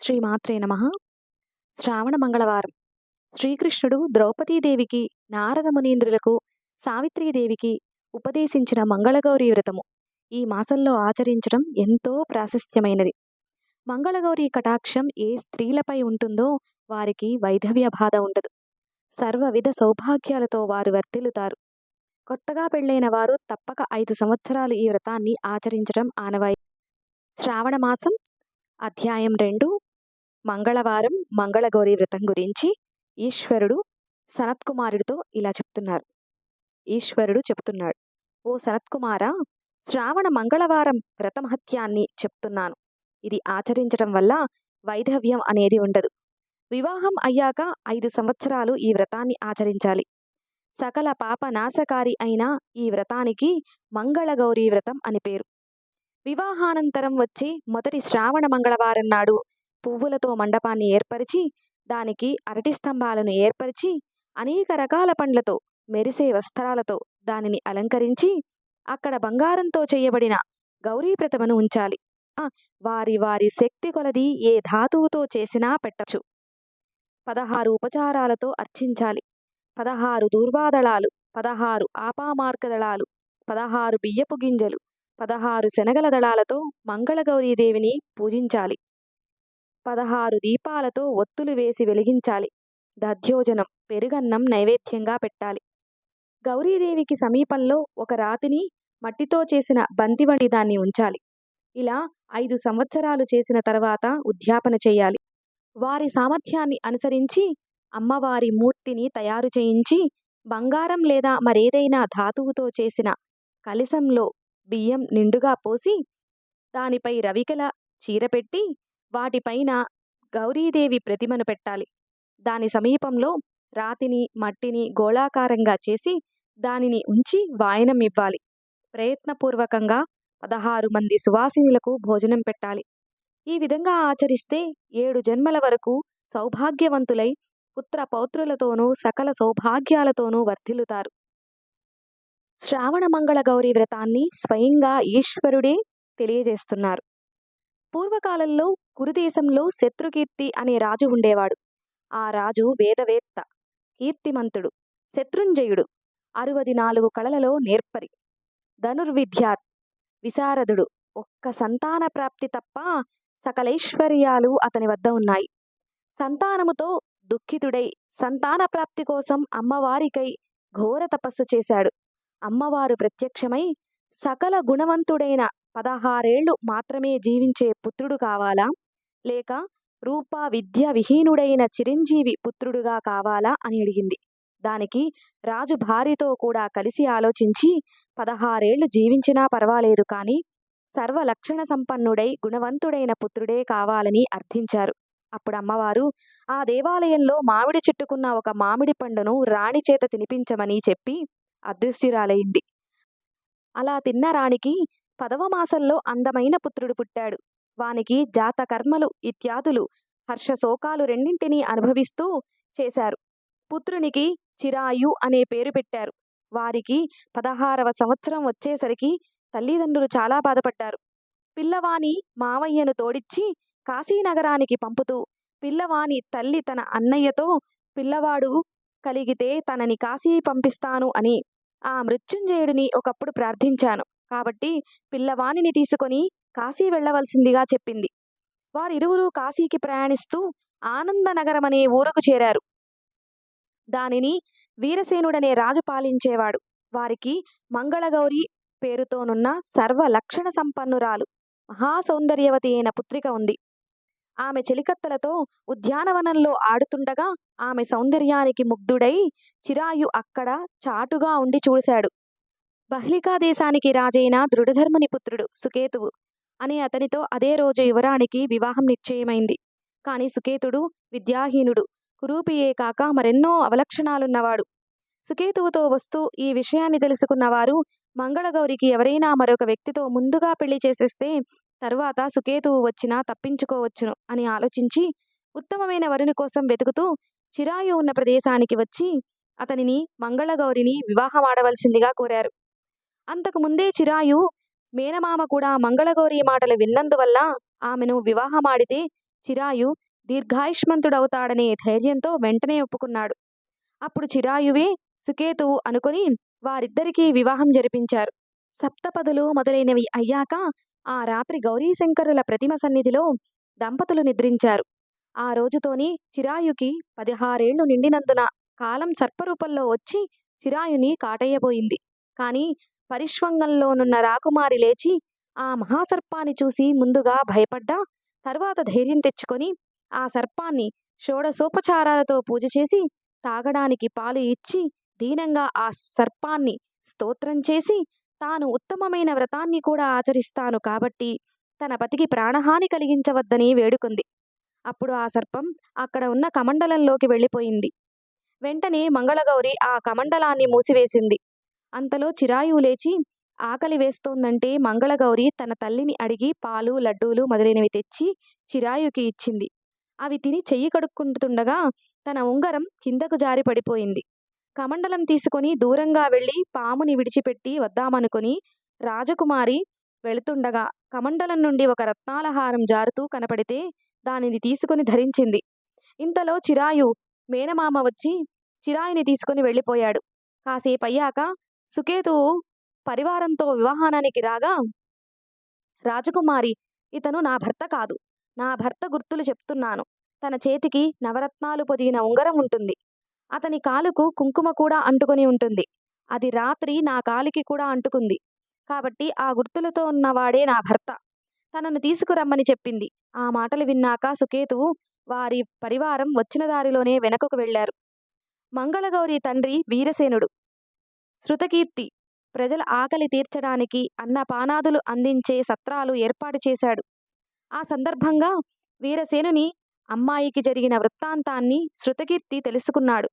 శ్రీమాత్రే నమ. శ్రావణ మంగళవారం. శ్రీకృష్ణుడు ద్రౌపదీదేవికి నారద మునీంద్రులకు సావిత్రీదేవికి ఉపదేశించిన మంగళగౌరి వ్రతము. ఈ మాసంలో ఆచరించడం ఎంతో ప్రాశస్త్యమైనది. మంగళగౌరి కటాక్షం ఏ స్త్రీలపై ఉంటుందో వారికి వైధవ్య బాధ ఉండదు. సర్వవిధ సౌభాగ్యాలతో వారు వర్తిల్లుతారు. కొత్తగా పెళ్ళైన వారు తప్పక ఐదు సంవత్సరాలు ఈ వ్రతాన్ని ఆచరించడం ఆనవాయి శ్రావణ మాసం అధ్యాయం రెండు మంగళవారం మంగళగౌరి వ్రతం గురించి ఈశ్వరుడు సనత్కుమారుడితో ఇలా చెప్తున్నారు. ఈశ్వరుడు చెప్తున్నాడు ఓ సనత్కుమార శ్రావణ మంగళవారం వ్రతమహత్యాన్ని చెప్తున్నాను. ఇది ఆచరించడం వల్ల వైధవ్యం అనేది ఉండదు. వివాహం అయ్యాక ఐదు సంవత్సరాలు ఈ వ్రతాన్ని ఆచరించాలి. సకల పాప నాశకారి అయిన ఈ వ్రతానికి మంగళగౌరీ వ్రతం అని పేరు. వివాహానంతరం వచ్చే మొదటి శ్రావణ మంగళవారం నాడు పువ్వులతో మండపాన్ని ఏర్పరిచి దానికి అరటి స్తంభాలను ఏర్పరిచి అనేక రకాల పండ్లతో మెరిసే వస్త్రాలతో దానిని అలంకరించి అక్కడ బంగారంతో చేయబడిన గౌరీ ప్రతిమను ఉంచాలి. వారి వారి శక్తి కొలది ఏ ధాతువుతో చేసినా పెట్టచ్చు. పదహారు ఉపచారాలతో అర్చించాలి. పదహారు దూర్వాదళాలు పదహారు ఆపామార్గదళాలు పదహారు బియ్యపు గింజలు పదహారు శనగల దళాలతో మంగళగౌరీదేవిని పూజించాలి. పదహారు దీపాలతో ఒత్తులు వేసి వెలిగించాలి. దధ్యోజనం పెరుగన్నం నైవేద్యంగా పెట్టాలి. గౌరీదేవికి సమీపంలో ఒక రాతిని మట్టితో చేసిన బంతి వంటి దాన్ని ఉంచాలి. ఇలా ఐదు సంవత్సరాలు చేసిన తర్వాత ఉద్యాపన చేయాలి. వారి సామర్థ్యాన్ని అనుసరించి అమ్మవారి మూర్తిని తయారు చేయించి బంగారం లేదా మరేదైనా ధాతువుతో చేసిన కలశంలో బియ్యం నిండుగా పోసి దానిపై రవికల చీర పెట్టి వాటిపైన గౌరీదేవి ప్రతిమను పెట్టాలి. దాని సమీపంలో రాతిని మట్టిని గోళాకారంగా చేసి దానిని ఉంచి వాయనం ఇవ్వాలి. ప్రయత్నపూర్వకంగా పదహారు మంది సువాసినులకు భోజనం పెట్టాలి. ఈ విధంగా ఆచరిస్తే ఏడు జన్మల వరకు సౌభాగ్యవంతులై పుత్ర పౌత్రులతోనూ సకల సౌభాగ్యాలతోనూ వర్ధిల్లుతారు. శ్రావణ మంగళ గౌరీ వ్రతాన్ని స్వయంగా ఈశ్వరుడే తెలియజేస్తున్నారు. పూర్వకాలంలో కురుదేశంలో శత్రుకీర్తి అనే రాజు ఉండేవాడు. ఆ రాజు వేదవేత్త కీర్తిమంతుడు శత్రుంజయుడు అరవది నాలుగు కళలలో నేర్పరి ధనుర్విద్యాత్ విశారదుడు. ఒక్క సంతాన ప్రాప్తి తప్ప సకలైశ్వర్యాలు అతని వద్ద ఉన్నాయి. సంతానముతో దుఃఖితుడై సంతాన ప్రాప్తి కోసం అమ్మవారికై ఘోర తపస్సు చేశాడు. అమ్మవారు ప్రత్యక్షమై సకల గుణవంతుడైన పదహారేళ్ళు మాత్రమే జీవించే పుత్రుడు కావాలా? లేక రూపా విద్య విహీనుడైన చిరంజీవి పుత్రుడుగా కావాలా? అని అడిగింది. దానికి రాజు భార్యతో కూడా కలిసి ఆలోచించి పదహారేళ్ళు జీవించినా పర్వాలేదు కానీ సర్వ లక్షణ సంపన్నుడై గుణవంతుడైన పుత్రుడే కావాలని అర్థించారు. అప్పుడు అమ్మవారు ఆ దేవాలయంలో మామిడి చెట్టుకున్న ఒక మామిడి పండును రాణి చేత తినిపించమని చెప్పి అదృశ్యురాలైంది. అలా తిన్న రాణికి పదవ మాసంలో అందమైన పుత్రుడు పుట్టాడు. వానికి జాతకర్మలు ఇత్యాదులు హర్షశోకాలు రెండింటినీ అనుభవిస్తూ చేశారు. పుత్రునికి చిరాయు అనే పేరు పెట్టారు. వారికి పదహారవ సంవత్సరం వచ్చేసరికి తల్లిదండ్రులు చాలా బాధపడ్డారు. పిల్లవాని మావయ్యను తోడిచ్చి కాశీనగరానికి పంపుతూ పిల్లవాని తల్లి తన అన్నయ్యతో పిల్లవాడు కలిగితే తనని కాశీ పంపిస్తాను అని ఆ మృత్యుంజయుడిని ఒకప్పుడు ప్రార్థించాను. కాబట్టి పిల్లవాణిని తీసుకొని కాశీ వెళ్ళవలసిందిగా చెప్పింది. వారిరువురు కాశీకి ప్రయాణిస్తూ ఆనందనగరం అనే ఊరుకు చేరారు. దానిని వీరసేనుడనే రాజు పాలించేవాడు. వారికి మంగళగౌరి పేరుతోనున్న సర్వ లక్షణ సంపన్నురాలు మహాసౌందర్యవతి అయిన పుత్రిక ఉంది. ఆమె చెలికత్తలతో ఉద్యానవనంలో ఆడుతుండగా ఆమె సౌందర్యానికి ముగ్ధుడై చిరాయు అక్కడ చాటుగా ఉండి చూశాడు. బహ్లికా దేశానికి రాజైన దృఢధర్మని పుత్రుడు సుకేతువు అని అతనితో అదే రోజు యువరానికి వివాహం నిశ్చయమైంది. కాని సుకేతుడు విద్యాహీనుడు కురూపియే కాక మరెన్నో అవలక్షణాలున్నవాడు. సుకేతువుతో వస్తూ ఈ విషయాన్ని తెలుసుకున్నవారు మంగళగౌరికి ఎవరైనా మరొక వ్యక్తితో ముందుగా పెళ్ళి చేసేస్తే తరువాత సుకేతువు వచ్చినా తప్పించుకోవచ్చును అని ఆలోచించి ఉత్తమమైన వరుని కోసం వెతుకుతూ చిరాయు ఉన్న ప్రదేశానికి వచ్చి అతనిని మంగళగౌరిని వివాహమాడవలసిందిగా కోరారు. అంతకు ముందే చిరాయు మేనమామ కూడా మంగళగౌరి మాటలు విన్నందువల్ల ఆమెను వివాహమాడితే చిరాయు దీర్ఘాయుష్మంతుడవుతాడనే ధైర్యంతో వెంటనే ఒప్పుకున్నాడు. అప్పుడు చిరాయువే సుకేతువు అనుకుని వారిద్దరికీ వివాహం జరిపించారు. సప్తపదులు మొదలైనవి అయ్యాక ఆ రాత్రి గౌరీశంకరుల ప్రతిమ సన్నిధిలో దంపతులు నిద్రించారు. ఆ రోజుతోని చిరాయుకి పదహారేళ్ళు నిండినందున కాలం సర్పరూపంలో వచ్చి చిరాయుని కాటయ్యబోయింది. కానీ పరిష్వంగంలోనున్న రాకుమారి లేచి ఆ మహాసర్పాన్ని చూసి ముందుగా భయపడ్డా తర్వాత ధైర్యం తెచ్చుకొని ఆ సర్పాన్ని షోడసోపచారాలతో పూజ చేసి తాగడానికి పాలు ఇచ్చి దీనంగా ఆ సర్పాన్ని స్తోత్రం చేసి తాను ఉత్తమమైన వ్రతాన్ని కూడా ఆచరిస్తాను కాబట్టి తన పతికి ప్రాణహాని కలిగించవద్దని వేడుకుంది. అప్పుడు ఆ సర్పం అక్కడ ఉన్న కమండలంలోకి వెళ్ళిపోయింది. వెంటనే మంగళగౌరి ఆ కమండలాన్ని మూసివేసింది. అంతలో చిరాయువు లేచి ఆకలి వేస్తోందంటే మంగళగౌరి తన తల్లిని అడిగి పాలు లడ్డూలు మొదలైనవి తెచ్చి చిరాయుకి ఇచ్చింది. అవి తిని చెయ్యి కడుక్కుంటుండగా తన ఉంగరం కిందకు జారి పడిపోయింది. కమండలం తీసుకొని దూరంగా వెళ్ళి పాముని విడిచిపెట్టి వద్దామనుకొని రాజకుమారి వెళుతుండగా కమండలం నుండి ఒక రత్నాలహారం జారుతూ కనపడితే దానిని తీసుకుని ధరించింది. ఇంతలో చిరాయు మేనమామ వచ్చి చిరాయుని తీసుకుని వెళ్ళిపోయాడు. కాసేపు అయ్యాక సుకేతువు పరివారంతో వివాహానికి రాగా రాజకుమారి ఇతను నా భర్త కాదు. నా భర్త గుర్తులు చెప్తున్నాను. తన చేతికి నవరత్నాలు పొదిగిన ఉంగరం ఉంటుంది. అతని కాలుకు కుంకుమ కూడా అంటుకొని ఉంటుంది. అది రాత్రి నా కాలికి కూడా అంటుకుంది. కాబట్టి ఆ గుర్తులతో ఉన్నవాడే నా భర్త. తనను తీసుకురమ్మని చెప్పింది. ఆ మాటలు విన్నాక సుకేతువు వారి పరివారం వచ్చిన దారిలోనే వెనకకు వెళ్ళారు మంగళగౌరి తండ్రి వీరసేనుడు శృతకీర్తి. ప్రజల ఆకలి తీర్చడానికి అన్నపానాదులు అందించే సత్రాలు ఏర్పాటు చేశాడు. ఆ సందర్భంగా వీరసేనుని అమ్మాయికి జరిగిన వృత్తాంతాన్ని శృతకీర్తి తెలుసుకున్నాడు.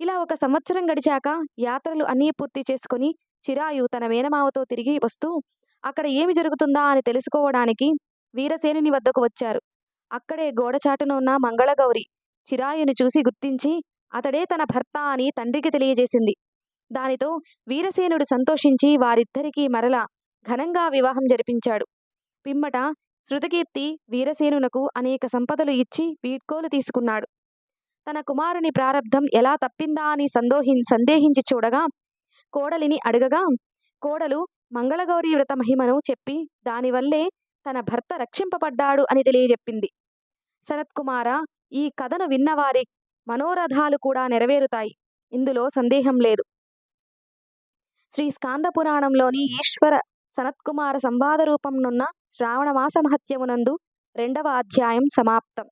ఇలా ఒక సంవత్సరం గడిచాక యాత్రలు అన్నీ పూర్తి చేసుకుని చిరాయు తన మేనమావతో తిరిగి వస్తూ అక్కడ ఏమి జరుగుతుందా? అని తెలుసుకోవడానికి వీరసేనుని వద్దకు వచ్చారు. అక్కడే గోడచాటున ఉన్న మంగళగౌరి చిరాయుని చూసి గుర్తించి అతడే తన భర్త అని తండ్రికి తెలియజేసింది. దానితో వీరసేనుడు సంతోషించి వారిద్దరికీ మరల ఘనంగా వివాహం జరిపించాడు. పిమ్మట శృతకీర్తి వీరసేనునకు అనేక సంపదలు ఇచ్చి వీడ్కోలు తీసుకున్నాడు. తన కుమారుని ప్రారంధం ఎలా తప్పిందా అని సందోహి సందేహించి చూడగా కోడలిని అడగగా కోడలు మంగళగౌరి వ్రత మహిమను చెప్పి దానివల్లే తన భర్త రక్షింపబడ్డాడు అని తెలియజెప్పింది. సనత్కుమార ఈ కథను విన్నవారి మనోరథాలు కూడా నెరవేరుతాయి. ఇందులో సందేహం లేదు. శ్రీ స్కాంద పురాణంలోని ఈశ్వర సనత్కుమార సంవాద రూపంనున్న శ్రావణమాస మహత్యమునందు రెండవ అధ్యాయం సమాప్తం.